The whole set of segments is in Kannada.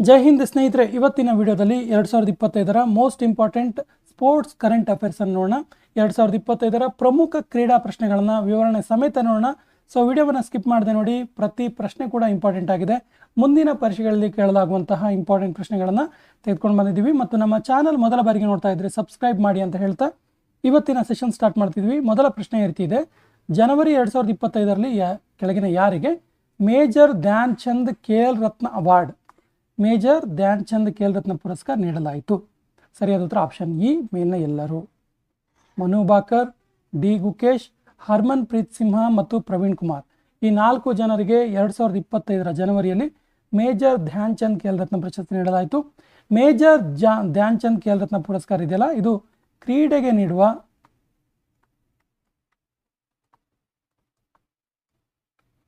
ಜೈ ಹಿಂದ್ ಸ್ನೇಹಿತರೆ, ಇವತ್ತಿನ ವಿಡಿಯೋದಲ್ಲಿ ಎರಡು ಸಾವಿರದ ಇಪ್ಪತ್ತೈದರ most important sports current affairs ಅನ್ನು ನೋಡೋಣ. ಎರಡು ಸಾವಿರದ ಇಪ್ಪತ್ತೈದರ ಪ್ರಮುಖ ಕ್ರೀಡಾ ಪ್ರಶ್ನೆಗಳನ್ನು ವಿವರಣೆ ಸಮೇತ ನೋಡೋಣ. ಸೊ ವಿಡಿಯೋವನ್ನು ಸ್ಕಿಪ್ ಮಾಡದೆ ನೋಡಿ, ಪ್ರತಿ ಪ್ರಶ್ನೆ ಕೂಡ ಇಂಪಾರ್ಟೆಂಟ್ ಆಗಿದೆ. ಮುಂದಿನ ಪರೀಕ್ಷೆಗಳಲ್ಲಿ ಕೇಳಲಾಗುವಂತಹ ಇಂಪಾರ್ಟೆಂಟ್ ಪ್ರಶ್ನೆಗಳನ್ನು ತೆಗೆದುಕೊಂಡು ಬಂದಿದ್ದೀವಿ. ಮತ್ತು ನಮ್ಮ ಚಾನಲ್ ಮೊದಲ ಬಾರಿಗೆ ನೋಡ್ತಾ ಇದ್ರೆ ಸಬ್ಸ್ಕ್ರೈಬ್ ಮಾಡಿ ಅಂತ ಹೇಳ್ತಾ ಇವತ್ತಿನ ಸೆಷನ್ ಸ್ಟಾರ್ಟ್ ಮಾಡ್ತಿದ್ವಿ ಮೊದಲ ಪ್ರಶ್ನೆ ಇರ್ತಿದೆ ಜನವರಿ ಎರಡು ಸಾವಿರದ ಇಪ್ಪತ್ತೈದರಲ್ಲಿ ಯಾ ಕೆಳಗಿನ ಯಾರಿಗೆ major Dhyan Chand Khel Ratna award major Dhyan Chand Khel Ratna ಪುರಸ್ಕಾರ ನೀಡಲಾಯಿತು. ಸರಿಯಾದ ಉತ್ತರ ಆಪ್ಷನ್ ಇ ಮೇಲಿನ ಎಲ್ಲರೂ. ಮನು ಬಾಕರ್, ಡಿ ಗುಕೇಶ್ ಹರ್ಮನ್ ಪ್ರೀತ್ ಸಿಂಹ ಮತ್ತು ಪ್ರವೀಣ್ ಕುಮಾರ್. ಈ ನಾಲ್ಕು ಜನರಿಗೆ ಎರಡು ಸಾವಿರದ ಇಪ್ಪತ್ತೈದರ ಜನವರಿಯಲ್ಲಿ ಮೇಜರ್ ಧ್ಯಾನ್ ಚಂದ್ ಖೇಲ್ ರತ್ನ ಪ್ರಶಸ್ತಿ ನೀಡಲಾಯಿತು. ಮೇಜರ್ ಜಾ, ಧ್ಯಾನ್ ಚಂದ್ ಖೇಲ್ ರತ್ನ ಪುರಸ್ಕಾರ ಇದೆಯಲ್ಲ, ಇದು ಕ್ರೀಡೆಗೆ ನೀಡುವ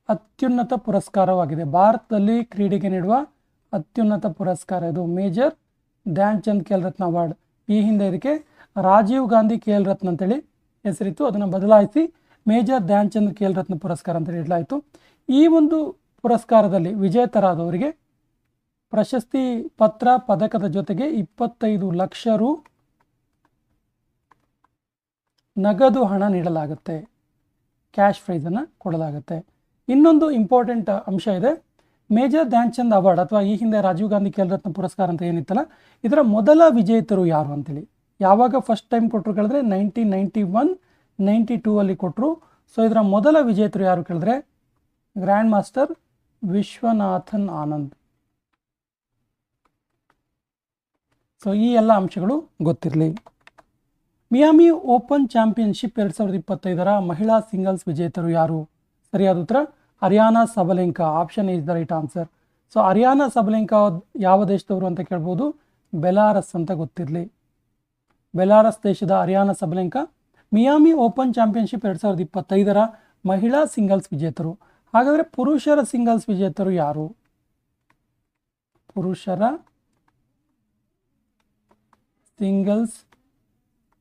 ಅತ್ಯುನ್ನತ ಪುರಸ್ಕಾರವಾಗಿದೆ. ಭಾರತದಲ್ಲಿ ಕ್ರೀಡೆಗೆ ನೀಡುವ ಅತ್ಯುನ್ನತ ಪುರಸ್ಕಾರ. ಇದು ಮೇಜರ್ ಧ್ಯಾನ್ ಚಂದ್ ಖೇಲ್ ರತ್ನ ಅವಾರ್ಡ್. ಈ ಹಿಂದೆ ಇದಕ್ಕೆ ರಾಜೀವ್ ಗಾಂಧಿ ಖೇಲ್ ರತ್ನ ಅಂತೇಳಿ ಹೆಸರಿತ್ತು. ಅದನ್ನು ಬದಲಾಯಿಸಿ ಮೇಜರ್ ಧ್ಯಾನ್ ಚಂದ್ ಖೇಲ್ ರತ್ನ ಪುರಸ್ಕಾರ ಅಂತ ಇಡಲಾಯಿತು. ಈ ಒಂದು ಪುರಸ್ಕಾರದಲ್ಲಿ ವಿಜೇತರಾದವರಿಗೆ ಪ್ರಶಸ್ತಿ ಪತ್ರ ಪದಕದ ಜೊತೆಗೆ ಇಪ್ಪತ್ತೈದು ಲಕ್ಷ ರು ನಗದು ಹಣ ನೀಡಲಾಗುತ್ತೆ. ಕ್ಯಾಶ್ ಪ್ರೈಸನ್ನು ಕೊಡಲಾಗುತ್ತೆ. ಇನ್ನೊಂದು ಇಂಪಾರ್ಟೆಂಟ್ ಅಂಶ ಇದೆ. ಮೇಜರ್ ಧ್ಯಾನ್ಚಂದ್ ಅವಾರ್ಡ್ ಅಥವಾ ಈ ಹಿಂದೆ ರಾಜೀವ್ ಗಾಂಧಿ ಖೇಲ್ ರತ್ನ ಪುರಸ್ಕಾರ ಅಂತ ಏನಿತ್ತಲ್ಲ, ಇದರ ಮೊದಲ ವಿಜೇತರು ಯಾರು ಅಂತೇಳಿ. ಯಾವಾಗ ಫಸ್ಟ್ ಟೈಮ್ ಕೊಟ್ಟರು ಕೇಳಿದ್ರೆ nineteen ninety one ninety two ಅಲ್ಲಿ ಕೊಟ್ಟರು ಸೊ ಇದರ ಮೊದಲ ವಿಜೇತರು ಯಾರು ಕೇಳಿದ್ರೆ grand master Viswanathan Anand. So ಈ ಎಲ್ಲ ಅಂಶಗಳು ಗೊತ್ತಿರಲಿ. ಮಿಯಾಮಿ ಓಪನ್ ಚಾಂಪಿಯನ್ಶಿಪ್ ಎರಡು ಸಾವಿರದ ಇಪ್ಪತ್ತೈದರ ಮಹಿಳಾ ಸಿಂಗಲ್ಸ್ ವಿಜೇತರು ಯಾರು? ಸರಿಯಾದ ಉತ್ತರ Aryna Sabalenka option is the right answer so Aryna Sabalenka ಯಾವ ದೇಶದವರು ಅಂತ ಕೇಳ್ಬೋದು? ಬೆಲಾರಸ್ ಅಂತ ಗೊತ್ತಿರಲಿ. ಬೆಲಾರಸ್ ದೇಶದ Aryna Sabalenka, Miami open championship ಎರಡು ಸಾವಿರದ ಇಪ್ಪತ್ತೈದರ ಮಹಿಳಾ ಸಿಂಗಲ್ಸ್ ವಿಜೇತರು. ಹಾಗಾದರೆ ಪುರುಷರ ಸಿಂಗಲ್ಸ್ ವಿಜೇತರು ಯಾರು? ಪುರುಷರ ಸಿಂಗಲ್ಸ್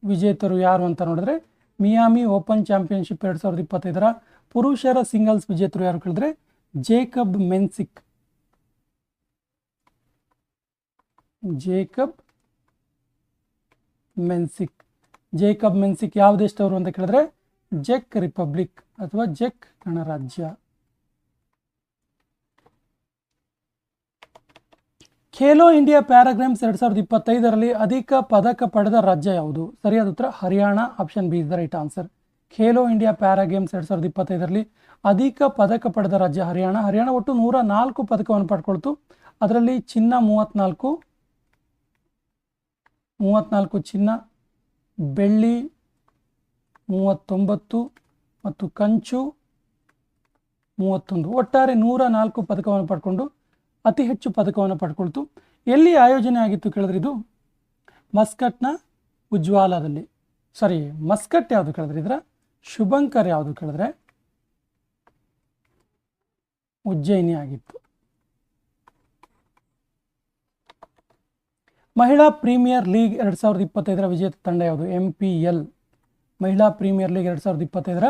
ವಿಜೇತರು ಯಾರು ಅಂತ ನೋಡಿದ್ರೆ ಮಿಯಾಮಿ ಓಪನ್ ಚಾಂಪಿಯನ್ಶಿಪ್ ಎರಡು ಸಾವಿರದ ಇಪ್ಪತ್ತೈದರ ಪುರುಷರ ಸಿಂಗಲ್ಸ್ ವಿಜೇತರು ಯಾರು ಕೇಳಿದ್ರೆ Jakub Mensik. Jakub Mensik. Jakub Mensik ಯಾವ ದೇಶದವರು ಅಂತ ಕೇಳಿದ್ರೆ ಜೆಕ್ ರಿಪಬ್ಲಿಕ್ ಅಥವಾ ಜೆಕ್ ಗಣರಾಜ್ಯ. ಖೇಲೋ ಇಂಡಿಯಾ ಪ್ಯಾರಾಗ್ರಾಮ್ಸ್ ಎರಡು ಸಾವಿರದ ಇಪ್ಪತ್ತೈದರಲ್ಲಿ ಅಧಿಕ ಪದಕ ಪಡೆದ ರಾಜ್ಯ ಯಾವುದು? ಸರಿಯಾದ ಉತ್ತರ, Haryana. Option B is the right answer. Khelo India para games ಎರಡು ಸಾವಿರದ ಇಪ್ಪತ್ತೈದರಲ್ಲಿ ಅಧಿಕ ಪದಕ ಪಡೆದ ರಾಜ್ಯ ಹರಿಯಾಣ. ಹರಿಯಾಣ ಒಟ್ಟು ನೂರ ನಾಲ್ಕು ಪದಕವನ್ನು ಪಡ್ಕೊಳ್ತು. ಅದರಲ್ಲಿ ಚಿನ್ನ ಮೂವತ್ತ್ನಾಲ್ಕು ಮೂವತ್ತ್ನಾಲ್ಕು ಚಿನ್ನ, ಬೆಳ್ಳಿ ಮೂವತ್ತೊಂಬತ್ತು ಮತ್ತು ಕಂಚು ಮೂವತ್ತೊಂದು. ಒಟ್ಟಾರೆ ನೂರ ನಾಲ್ಕು ಪದಕವನ್ನು ಪಡ್ಕೊಂಡು ಅತಿ ಹೆಚ್ಚು ಪದಕವನ್ನು ಪಡ್ಕೊಳ್ತು. ಎಲ್ಲಿ ಆಯೋಜನೆ ಆಗಿತ್ತು ಕೇಳಿದ್ರೆ ಇದು ಮಸ್ಕಟ್ನ ಉಜ್ವಾಲದಲ್ಲಿ. ಸಾರಿ ಮಸ್ಕಟ್ ಯಾವುದು ಕೇಳಿದ್ರೆ ಇದರ? ಶುಭಂಕರ್ ಯಾವುದು ಕೇಳಿದ್ರೆ? ಉಜ್ಜಯಿನಿ ಆಗಿತ್ತು. ಮಹಿಳಾ ಪ್ರೀಮಿಯರ್ ಲೀಗ್ ಎರಡು ಸಾವಿರದ ಇಪ್ಪತ್ತೈದರ ವಿಜೇತ ತಂಡ ಯಾವುದು? M P L. ಮಹಿಳಾ ಪ್ರೀಮಿಯರ್ ಲೀಗ್ ಎರಡು ಸಾವಿರದ ಇಪ್ಪತ್ತೈದರ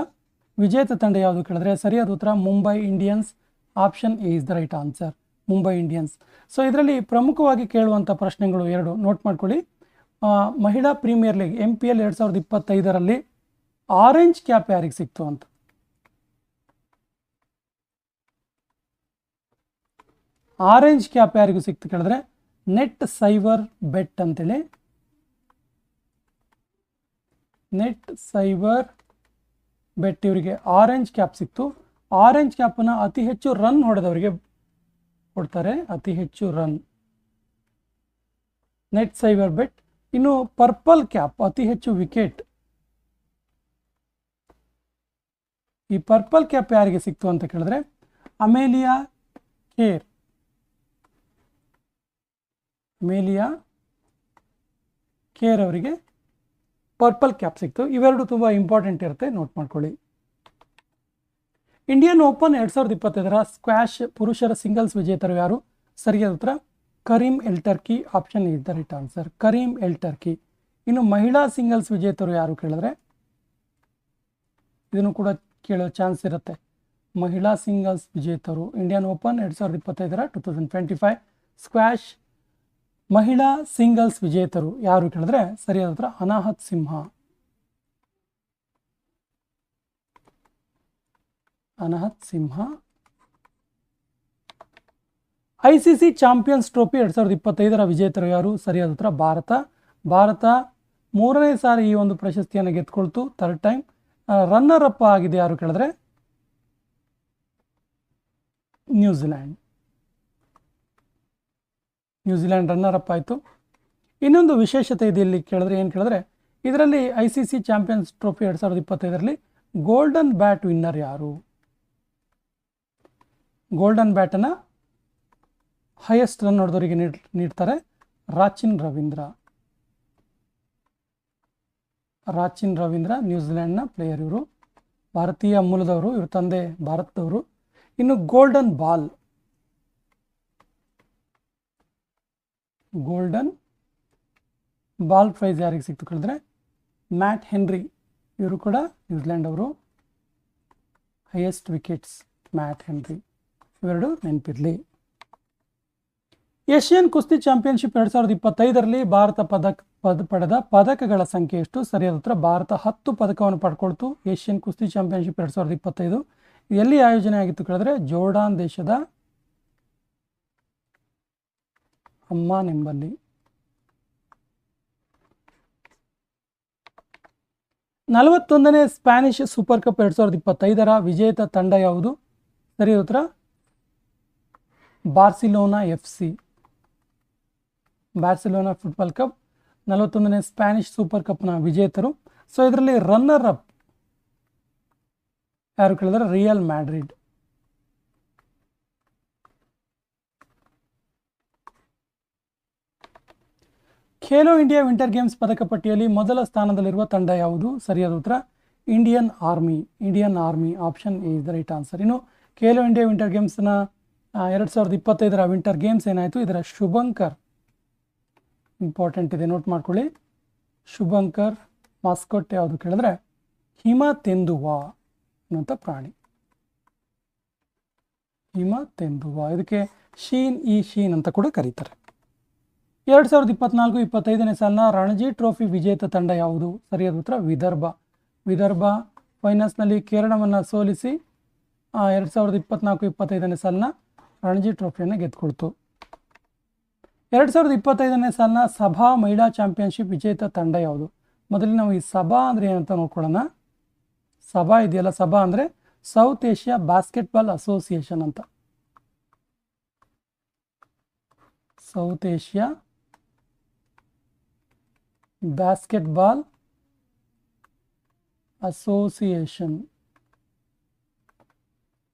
ವಿಜೇತ ತಂಡ ಯಾವುದು ಕೇಳಿದ್ರೆ? ಸರಿಯಾದ ಉತ್ತರ, Mumbai Indians. Option A is the right answer Mumbai Indians so ಇದರಲ್ಲಿ ಪ್ರಮುಖವಾಗಿ ಕೇಳುವಂಥ ಪ್ರಶ್ನೆಗಳು ಎರಡು. ನೋಟ್ ಮಾಡ್ಕೊಳ್ಳಿ. ಮಹಿಳಾ premier league M P L ಎರಡು ಸಾವಿರದ ಇಪ್ಪತ್ತೈದರಲ್ಲಿ ಆರೆಂಜ್ ಕ್ಯಾಪ್ ಯಾರಿಗೆ ಸಿಕ್ತು ಅಂತ? ಆರೆಂಜ್ ಕ್ಯಾಪ್ ಯಾರಿಗೂ ಸಿಕ್ತು ಕೇಳಿದ್ರೆ? ನೆಟ್ ಸೈವರ್ ಬೆಟ್ ಅಂತೇಳಿ. ನೆಟ್ ಸೈವರ್ ಬೆಟ್ ಇವರಿಗೆ ಆರೆಂಜ್ ಕ್ಯಾಪ್ ಸಿಕ್ತು. ಆರೆಂಜ್ ಕ್ಯಾಪನ್ನು ಅತಿ ಹೆಚ್ಚು ರನ್ ಹೊಡೆದವರಿಗೆ ಕೊಡ್ತಾರೆ, ಅತಿ ಹೆಚ್ಚು ರನ್ ನೆಟ್ ಸೈವರ್ ಬೆಟ್ ಇನ್ನು ಪರ್ಪಲ್ ಕ್ಯಾಪ್ ಅತಿ ಹೆಚ್ಚು ವಿಕೆಟ್ ಈ ಪರ್ಪಲ್ ಕ್ಯಾಪ್ ಯಾರಿಗೆ ಸಿಕ್ತು ಅಂತ ಕೇಳಿದ್ರೆ ಅಮೇಲಿಯಾ ಕೇರ್ ಅಮೇಲಿಯಾ ಕೇರ್ ಅವರಿಗೆ ಪರ್ಪಲ್ ಕ್ಯಾಪ್ ಸಿಕ್ತು. ಇವೆರಡು ತುಂಬ ಇಂಪಾರ್ಟೆಂಟ್ ಇರುತ್ತೆ ನೋಟ್ ಮಾಡ್ಕೊಳ್ಳಿ. ಇಂಡಿಯನ್ ಓಪನ್ ಎರಡು ಸಾವಿರದ ಇಪ್ಪತ್ತೈದರ ಸ್ಕ್ವಾಶ್ ಪುರುಷರ ಸಿಂಗಲ್ಸ್ ವಿಜೇತರು ಯಾರು? ಸರಿಯಾದ ಉತ್ತರ. Karim El Torkey, option is the right answer. Karim El Torkey. ಇನ್ನು ಮಹಿಳಾ ಸಿಂಗಲ್ಸ್ ವಿಜೇತರು ಯಾರು ಕೇಳಿದ್ರೆ? ಇದನ್ನು ಕೂಡ ಕೇಳೋ ಚಾನ್ಸ್ ಇರುತ್ತೆ. ಮಹಿಳಾ ಸಿಂಗಲ್ಸ್ ವಿಜೇತರು, ಇಂಡಿಯನ್ ಓಪನ್ ಎರಡು ಸಾವಿರದ ಇಪ್ಪತ್ತೈದರ two thousand twenty five squash ಮಹಿಳಾ ಸಿಂಗಲ್ಸ್ ವಿಜೇತರು ಯಾರು ಕೇಳಿದ್ರೆ? ಸರಿಯಾದ ಉತ್ತರ. Anahat Singh. Anahat Singh. I C C champions trophy ಎರಡು ಸಾವಿರದ ಇಪ್ಪತ್ತೈದರ ವಿಜೇತರು ಯಾರು? ಸರಿಯಾದ ಉತ್ತರ, ಭಾರತ. ಭಾರತ ಮೂರನೇ ಸಾರಿ ಈ ಒಂದು ಪ್ರಶಸ್ತಿಯನ್ನು ಗೆದ್ಕೊಳ್ತು ಥರ್ಡ್ ಟೈಮ್ ರನ್ನರ್ ಅಪ್ ಆಗಿದೆ ಯಾರು ಕೇಳಿದ್ರೆ? ನ್ಯೂಜಿಲ್ಯಾಂಡ್. ನ್ಯೂಜಿಲ್ಯಾಂಡ್ ರನ್ನರ್ ಅಪ್ ಆಯಿತು. ಇನ್ನೊಂದು ವಿಶೇಷತೆ ಇದೆ ಇಲ್ಲಿ ಕೇಳಿದ್ರೆ, ಏನು ಕೇಳಿದ್ರೆ, ಇದರಲ್ಲಿ I C C Champions Trophy ಎರಡು ಸಾವಿರದ ಇಪ್ಪತ್ತೈದರಲ್ಲಿ ಗೋಲ್ಡನ್ ಬ್ಯಾಟ್ ವಿನ್ನರ್ ಯಾರು? ಗೋಲ್ಡನ್ ಬ್ಯಾಟನ್ನು ಹೈಯೆಸ್ಟ್ ರನ್ ಹೊಡೆದವರಿಗೆ ನೀಡ್, ನೀಡ್ತಾರೆ ರಾಚಿನ್ ರವೀಂದ್ರ. ರಾಚಿನ್ ರವೀಂದ್ರ ನ್ಯೂಜಿಲೆಂಡ್ನ ಪ್ಲೇಯರ್ ಇವರು. ಭಾರತೀಯ ಮೂಲದವರು, ಇವರು ತಂದೆ ಭಾರತದವರು. ಇನ್ನು golden ball golden ball prize ಯಾರಿಗೆ ಸಿಕ್ತು ಕೇಳಿದ್ರೆ ಮ್ಯಾಟ್ ಹೆನ್ರಿ ಇವರು ಕೂಡ ನ್ಯೂಜಿಲೆಂಡ್ ಅವರು. ಹೈಯೆಸ್ಟ್ ವಿಕೆಟ್ಸ್ ಮ್ಯಾಟ್ ಹೆನ್ರಿ ಇವೆರಡು ನೆನಪಿರಲಿ. ಏಷ್ಯನ್ ಕುಸ್ತಿ ಚಾಂಪಿಯನ್ಶಿಪ್ ಎರಡು ಸಾವಿರದ ಇಪ್ಪತ್ತೈದರಲ್ಲಿ ಭಾರತ ಪದಕ, ಪದ, ಪಡೆದ ಪದಕಗಳ ಸಂಖ್ಯೆ ಎಷ್ಟು? ಸರಿಯಾದ ಉತ್ತರ, ಭಾರತ ಹತ್ತು ಪದಕವನ್ನು ಪಡ್ಕೊಳ್ತು ಏಷ್ಯನ್ ಕುಸ್ತಿ ಚಾಂಪಿಯನ್ಶಿಪ್ ಎರಡು ಸಾವಿರದ ಇಪ್ಪತ್ತೈದು. ಎಲ್ಲಿ ಆಯೋಜನೆ ಆಗಿತ್ತು ಕೇಳಿದ್ರೆ ಜೋರ್ಡಾನ್ ದೇಶದ ಅಮ್ಮಾನ್ ಎಂಬಲ್ಲಿ ನಲವತ್ತೊಂದನೇ ಸ್ಪ್ಯಾನಿಷ್ ಸೂಪರ್ ಕಪ್ ಎರಡು ಸಾವಿರದ ಇಪ್ಪತ್ತೈದರ ವಿಜೇತ ತಂಡ ಯಾವುದು? ಸರಿ ಉತ್ತರ Barcelona F C. Barcelona football cup. ನಲವತ್ತೊಂದನೇ Spanish super ಕಪ್ನ ವಿಜೇತರು. ಸೊ ಇದರಲ್ಲಿ ರನ್ನರ್ ಅಪ್ ಯಾರು ಕೇಳಿದ್ರೆ Real Madrid. Khelo India winter games ಪದಕ ಪಟ್ಟಿಯಲ್ಲಿ ಮೊದಲ ಸ್ಥಾನದಲ್ಲಿರುವ ತಂಡ ಯಾವುದು? ಸರಿಯಾದ ಉತ್ತರ, Indian army. Indian army option is the right answer. ಇನ್ನು, ಖೇಲೋ ಇಂಡಿಯಾ ವಿಂಟರ್ ಗೇಮ್ಸ್ನ ಎರಡು ಸಾವಿರದ ಇಪ್ಪತ್ತೈದರ ವಿಂಟರ್ ಗೇಮ್ಸ್ ಏನಾಯಿತು? ಇದರ ಶುಭಂಕರ್ ಇಂಪಾರ್ಟೆಂಟ್ ಇದೆ, ನೋಟ್ ಮಾಡ್ಕೊಳ್ಳಿ. ಶುಭಂಕರ್ ಮಾಸ್ಕೊಟ್ ಯಾವುದು ಕೇಳಿದ್ರೆ, ಹಿಮ ತೆಂದುವ ಅನ್ನುವಂಥ ಪ್ರಾಣಿ. ಹಿಮ ತೆಂದುವ, ಇದಕ್ಕೆ ಶೀನ್ ಈ ಶೀನ್ ಅಂತ ಕೂಡ ಕರೀತಾರೆ. ಎರಡು ಸಾವಿರದ ಇಪ್ಪತ್ನಾಲ್ಕು, ಇಪ್ಪತ್ತೈದನೇ ಸಾಲಿನ ರಣಜಿ ಟ್ರೋಫಿ ವಿಜೇತ ತಂಡ ಯಾವುದು? ಸರಿಯಾದ ಉತ್ತರ, ವಿದರ್ಭ. ವಿದರ್ಭ ಫೈನಲ್ಸ್ನಲ್ಲಿ ಕೇರಳವನ್ನು ಸೋಲಿಸಿ ಎರಡು ಸಾವಿರದ ಇಪ್ಪತ್ನಾಲ್ಕು, ಇಪ್ಪತ್ತೈದನೇ ಸಾಲಿನ ರಣಜಿ ಟ್ರೋಫಿಯನ್ನು ಗೆದ್ದುಕೊಳ್ತು ಎರಡು ಸಾವಿರದ ಇಪ್ಪತ್ತೈದನೇ ಸಾಲಿನ ಸಭಾ ಮಹಿಳಾ ಚಾಂಪಿಯನ್ಶಿಪ್ ವಿಜೇತ ತಂಡ ಯಾವುದು? ಮೊದಲಿಗೆ ನಾವು ಈ ಸಭಾ ಅಂದರೆ ಏನಂತ ನೋಡ್ಕೊಳ್ಳೋಣ. ಸಭಾ ಇದೆಯಲ್ಲ? ಸಭಾ ಅಂದರೆ ಸೌತ್ ಏಷ್ಯಾ ಬಾಸ್ಕೆಟ್ಬಾಲ್ ಅಸೋಸಿಯೇಷನ್ ಅಂತ. South Asia basketball association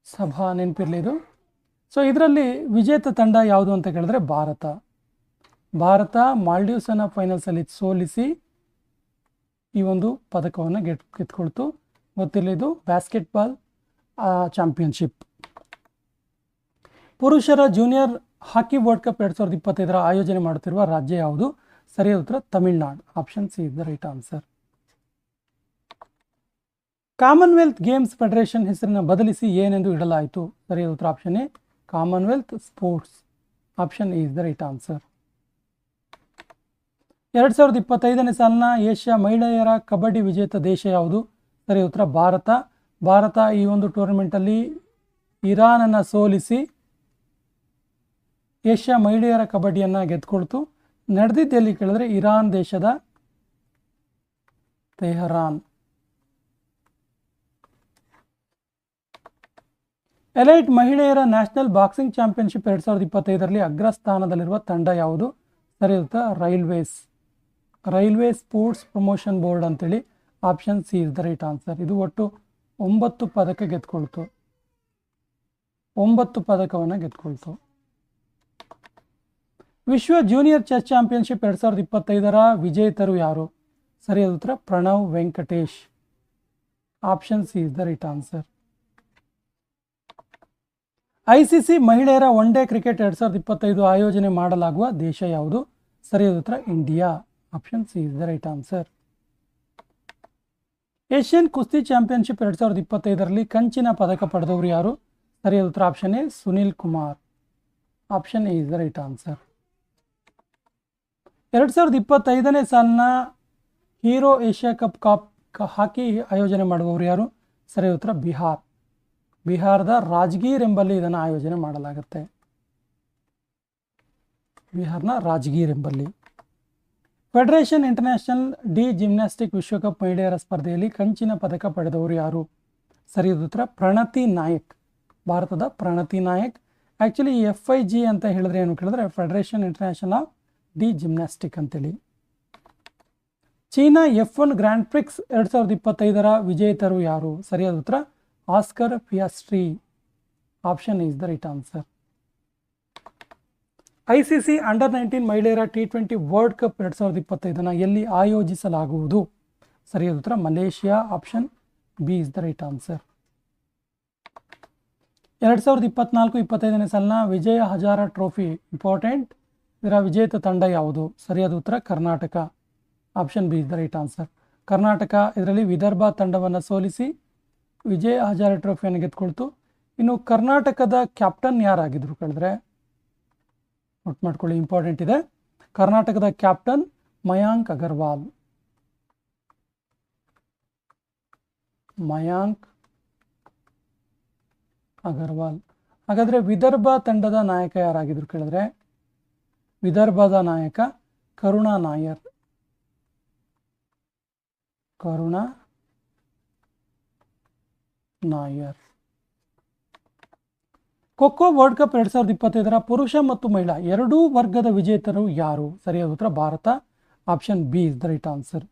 SABA ನೆನಪಿರಲಿ ಇದು? ಸೊ ಇದರಲ್ಲಿ ವಿಜೇತ ತಂಡ ಯಾವುದು ಅಂತ ಕೇಳಿದ್ರೆ ಭಾರತ. ಭಾರತ ಮಾಲ್ಡೀವ್ಸನ್ನು ಫೈನಲ್ಸಲ್ಲಿ ಸೋಲಿಸಿ ಈ ಒಂದು ಪದಕವನ್ನು ಗೆಟ್ ಗೆದ್ಕೊಳ್ತು. ಗೊತ್ತಿರಲಿ ಇದು ಬ್ಯಾಸ್ಕೆಟ್ಬಾಲ್ ಚಾಂಪಿಯನ್ಶಿಪ್ ಪುರುಷರ ಜೂನಿಯರ್ ಹಾಕಿ ವರ್ಲ್ಡ್ ಕಪ್ ಎರಡು ಸಾವಿರದ ಇಪ್ಪತ್ತೈದರ ಆಯೋಜನೆ ಮಾಡುತ್ತಿರುವ ರಾಜ್ಯ ಯಾವುದು? ಸರಿಯಾದ ಉತ್ತರ Tamil Nadu. Option C is the right answer commonwealth games federation ಹೆಸರನ್ನು ಬದಲಿಸಿ ಏನೆಂದು ಇಡಲಾಯಿತು? ಸರಿಯಾದ ಉತ್ತರ option A commonwealth sports option is the right answer ಎರಡು ಸಾವಿರದ ಇಪ್ಪತ್ತೈದನೇ ಸಾಲಿನ ಏಷ್ಯಾ ಮಹಿಳೆಯರ ಕಬಡ್ಡಿ ವಿಜೇತ ದೇಶ ಯಾವುದು? ಸರಿ, ಉತ್ತರ, ಭಾರತ. ಭಾರತ ಈ ಒಂದು ಟೂರ್ನಮೆಂಟಲ್ಲಿ ಇರಾನನ್ನು ಸೋಲಿಸಿ ಏಷ್ಯಾ ಮಹಿಳೆಯರ ಕಬಡ್ಡಿಯನ್ನು ಗೆದ್ಕೊಳ್ತು. ನಡೆದಿದ್ದು ಎಲ್ಲಿ ಕೇಳಿದ್ರೆ ಇರಾನ್ ದೇಶದ ತೆಹರಾನ್. ಎಲೈಟ್ ಮಹಿಳೆಯರ ನ್ಯಾಷನಲ್ ಬಾಕ್ಸಿಂಗ್ ಚಾಂಪಿಯನ್ಶಿಪ್ ಎರಡು ಸಾವಿರದ ಇಪ್ಪತ್ತೈದರಲ್ಲಿ ಅಗ್ರಸ್ಥಾನದಲ್ಲಿರುವ ತಂಡ ಯಾವುದು? ಸರಿ railways. Railway sports promotion board ಅಂತೇಳಿ option C is the right answer. ಇದು ಒಟ್ಟು ಒಂಬತ್ತು ಪದಕ ಗೆದ್ಕೊಳ್ತು. ಒಂಬತ್ತು ಪದಕವನ್ನು ಗೆದ್ಕೊಳ್ತು. ವಿಶ್ವ ಜೂನಿಯರ್ ಚೆಸ್ ಚಾಂಪಿಯನ್ಶಿಪ್ ಎರಡು ಸಾವಿರದ ಇಪ್ಪತ್ತೈದರ ವಿಜೇತರು ಯಾರು? ಸರಿಯಾದ ಉತ್ತರ, Pranav Venkatesh. Option C is the right answer. I C C ಮಹಿಳೆಯರ ಒನ್ ಡೇ ಕ್ರಿಕೆಟ್ ಎರಡು ಸಾವಿರದ ಇಪ್ಪತ್ತೈದು ಆಯೋಜನೆ ಮಾಡಲಾಗುವ ದೇಶ ಯಾವುದು? ಸರಿಯಾದ ಉತ್ತರ, India. Option C is the right answer. Asian ಕುಸ್ತಿ ಚಾಂಪಿಯನ್ಶಿಪ್ ಎರಡು ಸಾವಿರದ ಇಪ್ಪತ್ತೈದರಲ್ಲಿ ಕಂಚಿನ ಪದಕ ಪಡೆದವರು ಯಾರು? ಸರಿಯಾದ ಉತ್ತರ, option A, Sunil Kumar. Option A is the right answer. ಎರಡು ಸಾವಿರದ ಇಪ್ಪತ್ತೈದನೇ ಸಾಲಿನ hero Asia cup cup hockey ಆಯೋಜನೆ ಮಾಡುವವರು ಯಾರು? ಸರಿಯಾದ ಉತ್ತರ, ಬಿಹಾರ್. ಬಿಹಾರದ ರಾಜಗೀರ್ ಎಂಬಲ್ಲಿ ಇದನ್ನು ಆಯೋಜನೆ ಮಾಡಲಾಗುತ್ತೆ. ಬಿಹಾರ್ನ ರಾಜಗೀರ್ ಎಂಬಲ್ಲಿ. ಫೆಡರೇಷನ್ ಇಂಟರ್ನ್ಯಾಷನಲ್ ಡಿ ಜಿಮ್ನಾಸ್ಟಿಕ್ ವಿಶ್ವಕಪ್ ಮಹಿಳೆಯರ ಸ್ಪರ್ಧೆಯಲ್ಲಿ ಕಂಚಿನ ಪದಕ ಪಡೆದವರು ಯಾರು? ಸರಿಯಾದ ಉತ್ತರ, ಪ್ರಣತಿ ನಾಯಕ್. ಭಾರತದ Pranati Nayak. Actually F I G ಅಂತ ಹೇಳಿದ್ರೆ ಏನು ಕೇಳಿದ್ರೆ, federation international of the gymnastic ಅಂತೇಳಿ. China F one grand prix ಎರಡು ಸಾವಿರದ ಇಪ್ಪತ್ತೈದರ ವಿಜೇತರು ಯಾರು? ಸರಿಯಾದ ಉತ್ತರ Oscar Piastri option is the right answer I C C under nineteen ಮಹಿಳೆಯರ ಟಿ ಟ್ವೆಂಟಿ ವರ್ಲ್ಡ್ ಕಪ್ ಎರಡು ಸಾವಿರದ ಇಪ್ಪತ್ತೈದನ್ನು ಎಲ್ಲಿ ಆಯೋಜಿಸಲಾಗುವುದು? ಸರಿಯಾದ ಉತ್ತರ Malaysia. Option B is the right answer ಎರಡು ಸಾವಿರದ ಇಪ್ಪತ್ನಾಲ್ಕು ಇಪ್ಪತ್ತೈದನೇ ಸಾಲಿನ ವಿಜಯ ಹಜಾರ ಟ್ರೋಫಿ ಇಂಪಾರ್ಟೆಂಟ್ ಇದರ ವಿಜೇತ ತಂಡ ಯಾವುದು? ಸರಿಯಾದ ಉತ್ತರ Karnataka. Option B is the right answer Karnataka ಇದರಲ್ಲಿ ವಿದರ್ಭ ತಂಡವನ್ನು ಸೋಲಿಸಿ ವಿಜಯ ಹಜಾರೆ ಟ್ರೋಫಿಯನ್ನು ಗೆದ್ಕೊಳ್ತು. ಇನ್ನು ಕರ್ನಾಟಕದ ಕ್ಯಾಪ್ಟನ್ ಯಾರಾಗಿದ್ರು ಕೇಳಿದ್ರೆ? ನೋಟ್ ಮಾಡ್ಕೊಳ್ಳಿ ಇಂಪಾರ್ಟೆಂಟ್ ಇದೆ. ಕರ್ನಾಟಕದ ಕ್ಯಾಪ್ಟನ್ ಮಯಾಂಕ್ ಅಗರ್ವಾಲ್. ಮಯಾಂಕ್ ಅಗರ್ವಾಲ್. ಹಾಗಾದರೆ ವಿದರ್ಭ ತಂಡದ ನಾಯಕ ಯಾರಾಗಿದ್ರು ಕೇಳಿದ್ರೆ? ವಿದರ್ಭದ ನಾಯಕ ಕರುಣಾ ನಾಯರ್. ಕರುಣಾ ನಾಯರ್ ಖೋಖೋ ವರ್ಲ್ಡ್ ಕಪ್ ಎರಡು ಸಾವಿರದ ಇಪ್ಪತ್ತೈದರ ಪುರುಷ ಮತ್ತು ಮಹಿಳಾ ಎರಡೂ ವರ್ಗದ ವಿಜೇತರು ಯಾರು? ಸರಿಯಾದ ಉತ್ತರ Bharat. Option B is the right answer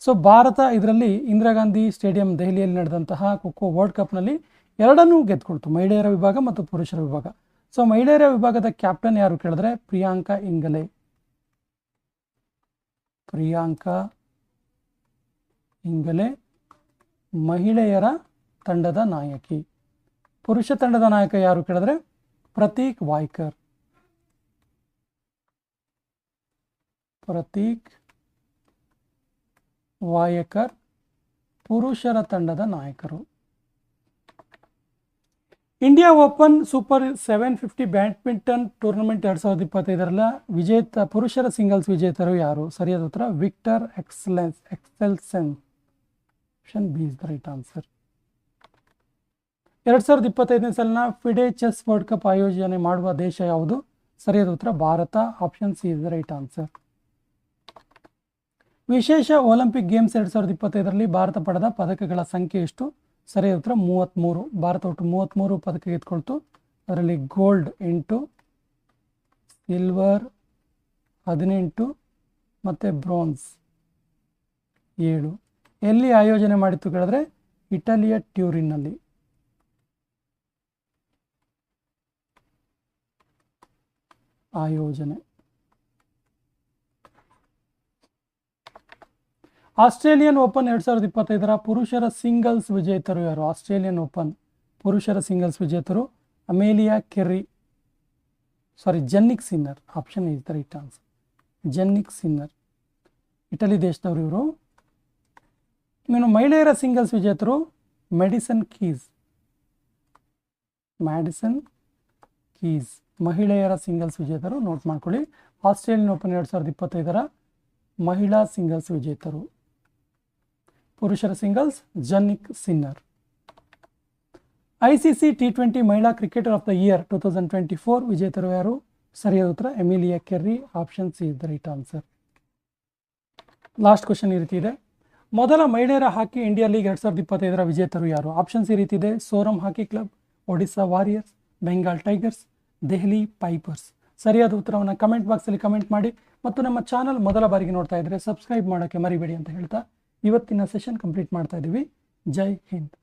so Bharat ಇದರಲ್ಲಿ ಇಂದಿರಾ ಗಾಂಧಿ ಸ್ಟೇಡಿಯಂ ದೆಹಲಿಯಲ್ಲಿ ನಡೆದಂತಹ ಖೋಖೋ ವರ್ಲ್ಡ್ ಕಪ್ನಲ್ಲಿ ಎರಡನ್ನೂ ಗೆದ್ಕೊಳ್ತು. ಮಹಿಳೆಯರ ವಿಭಾಗ ಮತ್ತು ಪುರುಷರ ವಿಭಾಗ. ಸೊ ಮಹಿಳೆಯರ ವಿಭಾಗದ ಕ್ಯಾಪ್ಟನ್ ಯಾರು ಕೇಳಿದ್ರೆ? ಪ್ರಿಯಾಂಕಾ ಇಂಗಲೆ. ಪ್ರಿಯಾಂಕಾ ಇಂಗಲೆ ಮಹಿಳೆಯರ ತಂಡದ ನಾಯಕಿ. ಪುರುಷ ತಂಡದ ನಾಯಕ ಯಾರು ಕೇಳಿದ್ರೆ? ಪ್ರತೀಕ್ ವಾಯ್ಕರ್. ಪ್ರತೀಕ್ ವಾಯಕರ್ ಪುರುಷರ ತಂಡದ ನಾಯಕರು. India open super seven fifty badminton tournament ಎರಡು ಸಾವಿರದ ಇಪ್ಪತ್ತೈದರಲ್ಲ, ವಿಜೇತ, ಪುರುಷರ ಸಿಂಗಲ್ಸ್ ವಿಜೇತರು ಯಾರು? ಸರಿಯಾದ ಉತ್ತರ, Viktor excellence Axelsen. Option B is the right answer. ಎರಡು ಸಾವಿರದ ಇಪ್ಪತ್ತೈದನೇ ಸಾಲಿನ ಫಿಡೆ ಚೆಸ್ ವರ್ಲ್ಡ್ ಕಪ್ ಆಯೋಜನೆ ಮಾಡುವ ದೇಶ ಯಾವುದು? ಸರಿಯಾದ ಉತ್ತರ, Bharat. Option C is right answer ವಿಶೇಷ ಒಲಿಂಪಿಕ್ ಗೇಮ್ಸ್ ಎರಡು ಸಾವಿರದ ಇಪ್ಪತ್ತೈದರಲ್ಲಿ ಭಾರತ ಪಡೆದ ಪದಕಗಳ ಸಂಖ್ಯೆ ಎಷ್ಟು? ಸರಿಯಾದ ಉತ್ತರ ಮೂವತ್ತ್ಮೂರು ಭಾರತ ಒಟ್ಟು ಮೂವತ್ತ್ಮೂರು ಪದಕ ಗೆದ್ಕೊಳ್ತು. ಅದರಲ್ಲಿ ಗೋಲ್ಡ್ ಎಂಟು ಸಿಲ್ವರ್ ಹದಿನೆಂಟು, ಮತ್ತು ಬ್ರೋನ್ಸ್ ಏಳು. ಎಲ್ಲಿ ಆಯೋಜನೆ ಮಾಡಿತ್ತು ಕೇಳಿದ್ರೆ? ಇಟಲಿಯ ಟ್ಯೂರಿನ್ನಲ್ಲಿ ಆಯೋಜನೆ ಆಸ್ಟ್ರೇಲಿಯನ್ ಓಪನ್ ಎರಡು ಸಾವಿರದ ಇಪ್ಪತ್ತೈದರ ಪುರುಷರ ಸಿಂಗಲ್ಸ್ ವಿಜೇತರು ಯಾರು ಆಸ್ಟ್ರೇಲಿಯನ್ ಓಪನ್ ಪುರುಷರ singles ವಿಜೇತರು Amelia Kerr sorry Jannik Sinner option is the right answer Jannik Sinner Italy ದೇಶದವರು ಇವರು ಇನ್ನು ಮಹಿಳೆಯರ ಸಿಂಗಲ್ಸ್ ವಿಜೇತರು ಮೆಡಿಸನ್ ಕೀಸ್ ಮ್ಯಾಡಿಸನ್ ಕೀಸ್ ಮಹಿಳೆಯರ ಸಿಂಗಲ್ಸ್ ವಿಜೇತರು ನೋಟ್ ಮಾಡ್ಕೊಳ್ಳಿ. ಆಸ್ಟ್ರೇಲಿಯನ್ ಓಪನ್ ಎರಡು ಸಾವಿರದ ಇಪ್ಪತ್ತೈದರ ಮಹಿಳಾ ಸಿಂಗಲ್ಸ್ ವಿಜೇತರು. ಪುರುಷರ singles Jannik Sinner. ICC T twenty ಮಹಿಳಾ cricketer of the year two thousand twenty four ವಿಜೇತರು ಯಾರು? ಸರಿಯಾದ ಉತ್ತರ, Amelia Kerr, option C is the right answer. Last question ಈ ರೀತಿ ಇದೆ. ಮೊದಲ ಮಹಿಳೆಯರ ಹಾಕಿ ಇಂಡಿಯಾ ಲೀಗ್ ಎರಡು ಸಾವಿರದ ಇಪ್ಪತ್ತೈದರ ವಿಜೇತರು ಯಾರು? ಆಪ್ಷನ್ಸ್ ಈ ರೀತಿ ಇದೆ. Soorma hockey club, Odisha warriors, Bengal tigers Delhi pipers. ಸರಿಯಾದ ಉತ್ತರವನ್ನು ಕಮೆಂಟ್ ಬಾಕ್ಸಲ್ಲಿ ಕಮೆಂಟ್ ಮಾಡಿ ಮತ್ತು ನಮ್ಮ ಚಾನಲ್ ಮೊದಲ ಬಾರಿಗೆ ನೋಡ್ತಾ ಇದ್ದರೆ ಸಬ್ಸ್ಕ್ರೈಬ್ ಮಾಡೋಕ್ಕೆ ಮರಿಬೇಡಿ ಅಂತ ಹೇಳ್ತಾ ಇವತ್ತಿನ ಸೆಷನ್ ಕಂಪ್ಲೀಟ್ ಮಾಡ್ತಾ ಇದ್ದೀವಿ ಜೈ ಹಿಂದ್.